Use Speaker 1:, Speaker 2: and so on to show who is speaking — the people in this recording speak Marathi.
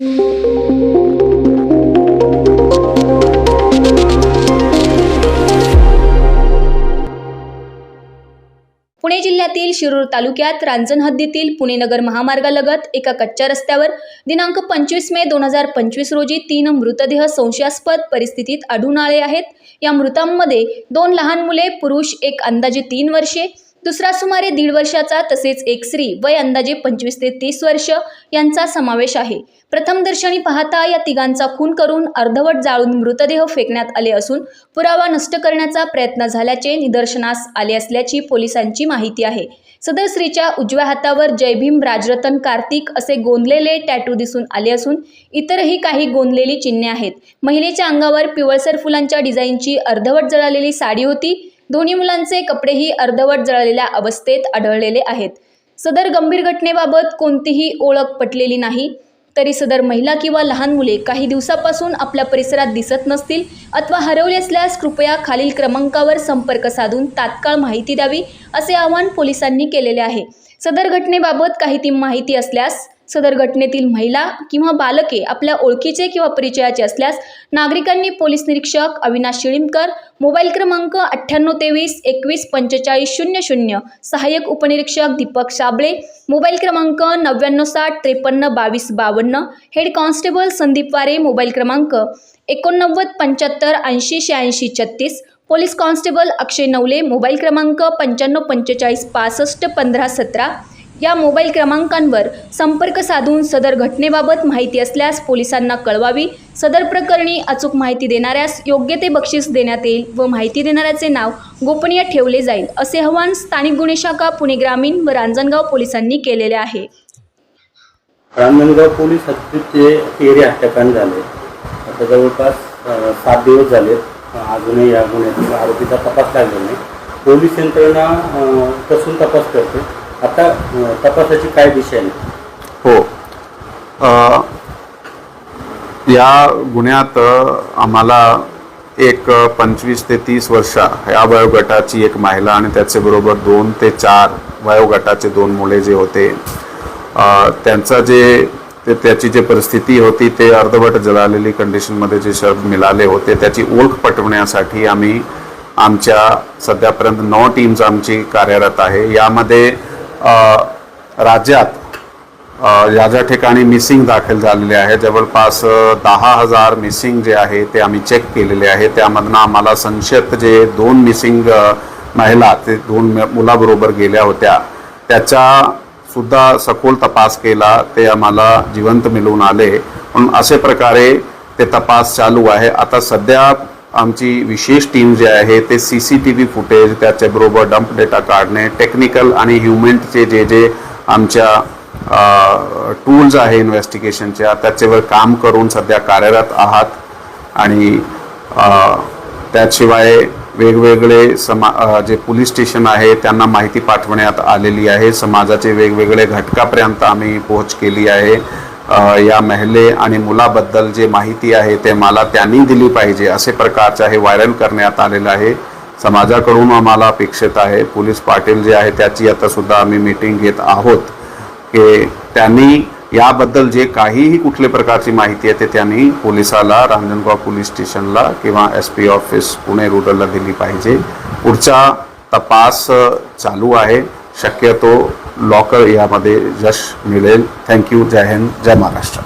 Speaker 1: पुणे जिल्ह्यातील शिरूर तालुक्यात रांजण हद्दीतील पुणे नगर महामार्गालगत एका कच्च्या रस्त्यावर दिनांक पंचवीस मे दोन हजार पंचवीस रोजी तीन मृतदेह संशयास्पद परिस्थितीत आढळून आले आहेत. या मृतांमध्ये दोन लहान मुले पुरुष एक अंदाजे तीन वर्षे दुसरा सुमारे दीड वर्षाचा तसेच एक स्त्री वय अंदाजे पंचवीस ते तीस वर्ष यांचा समावेश आहे. प्रथमदर्शनी पाहता या तिघांचा खून करून अर्धवट जाळून मृतदेह फेकण्यात आले असून पुरावा नष्ट करण्याचा प्रयत्न झाल्याचे निदर्शनास आले असल्याची पोलिसांची माहिती आहे. सदर स्त्रीच्या उजव्या हातावर जयभीम राजरतन कार्तिक असे गोंदलेले टॅटू दिसून आले असून इतरही काही गोंदलेली चिन्हे आहेत. महिलेच्या अंगावर पिवळसर फुलांच्या डिझाईनची अर्धवट जळालेली साडी होती. दोन्ही मुलांचे कपडेही अर्धवट जळलेल्या अवस्थेत आढळलेले आहेत. सदर गंभीर घटनेबाबत कोणतीही ओळख पटलेली नाही. तरी सदर महिला किंवा लहान मुले काही दिवसापासून आपल्या परिसरात दिसत नसतील अथवा हरवले असल्यास कृपया खालील क्रमांकावर संपर्क साधून तात्काळ माहिती द्यावी असे आवाहन पोलिसांनी केलेले आहे. सदर घटनेबाबत काही ती माहिती असल्यास सदर घटनेतील महिला किंवा बालके आपल्या ओळखीचे किंवा परिचयाचे असल्यास नागरिकांनी पोलीस निरीक्षक अविनाश शिळीमकर मोबाईल क्रमांक अठ्ठ्याण्णव तेवीस एकवीस पंचेचाळीस शून्य शून्य सहाय्यक उपनिरीक्षक दीपक साबळे मोबाईल क्रमांक नव्याण्णव साठ त्रेपन्न बावीस बावन्न हेड कॉन्स्टेबल संदीप वारे मोबाईल क्रमांक एकोणनव्वद पंच्याहत्तर ऐंशी शहाऐंशी छत्तीस police constable Akshay Navale mobile क्रमांक पंच्याण्णव पंचेचाळीस पासष्ट पंधरा सतरा या मोबाईल क्रमांकांवर संपर्क साधून सदर घटनेबाबत माहिती असल्यास पोलिसांना कळवावी. सदर प्रकरणी अचूक माहिती देणाऱ्यास योग्य ते बक्षीस देण्यात येईल व माहिती देणाऱ्याचे नाव गोपनीय ठेवले जाईल असे आवाहन स्थानिक गुन्हे शाखा पुणे ग्रामीण व रांजणगाव पोलिसांनी केलेले आहे.
Speaker 2: रांजणगाव पोलीस हद्दीचे एरिया हत्याकांड झाले. आता जवळपास सात दिवस झाले. अजूनही या गुन्ह्याचा आरोपीचा तपास लागलेला नाही. पोलीस यंत्रणा अ, कसून तपास करते? आता तपासाची काय दिशा आहे?
Speaker 3: हो. या गुन्ह्यात आम्हाला एक पंचवीस ते तीस वर्ष या वयोगटाची एक महिला आणि त्याच्याबरोबर दोन ते चार वयोगटाचे दोन मुले जे होते त्यांचा जे ते त्याची जी परिस्थिती होती ते अर्धवट जळालेली कंडिशनमध्ये जे शब्द मिळाले होते त्याची ओळख पटवण्यासाठी आम्ही आमच्या सध्यापर्यंत नऊ टीम्स आमची कार्यरत आहे. यामध्ये राज्यात या ज्या ठिकाणी मिसिंग दाखल झालेले आहे जवळपास दहा हजार मिसिंग जे आहे ते आम्ही चेक केलेले आहे. त्यामधनं आम्हाला संशयित जे दोन मिसिंग महिला ते दोन मुलाबरोबर गेल्या होत्या त्याचा सुद्धा सखोल तपास केला ते आम्हाला जिवंत मिळून आले. म्हणून असे प्रकारे ते तपास चालू आहे. आता सध्या आमची विशेष टीम जे आहे ते C C T V footage त्याच्याबरोबर डंप डेटा काढणे टेक्निकल आणि ह्युमेंटचे जे जे आमच्या टूल्स आहे इन्व्हेस्टिगेशनच्या त्याच्यावर काम करून सध्या कार्यरत आहात. आणि त्याशिवाय वेगवेगळे समा जे पोलीस स्टेशन आहे त्यांना माहिती पाठवण्यात आलेली आहे. समाजाचे वेगवेगळे घटकापर्यंत आम्ही पोहोच केली आहे. या महिले आणि मुलाबद्दल जे माहिती आहे ते मला त्यांनी दिली पाहिजे असे प्रकारचे हे व्हायरल करण्यात आलेलं आहे. समाजाकडून आम्हाला अपेक्षित आहे. पोलीस पाटील जे आहे त्याची आता सुद्धा आम्ही मीटिंग घेत आहोत. की त्यांनी याबद्दल जे काहीही कुठल्या प्रकारची माहिती आहे ते त्यांनी पोलिसाला रांजणगाव पोलीस स्टेशनला किंवा एस पी ऑफिस पुणे रुरलला दिली पाहिजे. पुढचा तपास चालू आहे. शक्यतो लॉकर यामध्ये यश मिळेल. Thank you Jai Hind. Jai Maharashtra.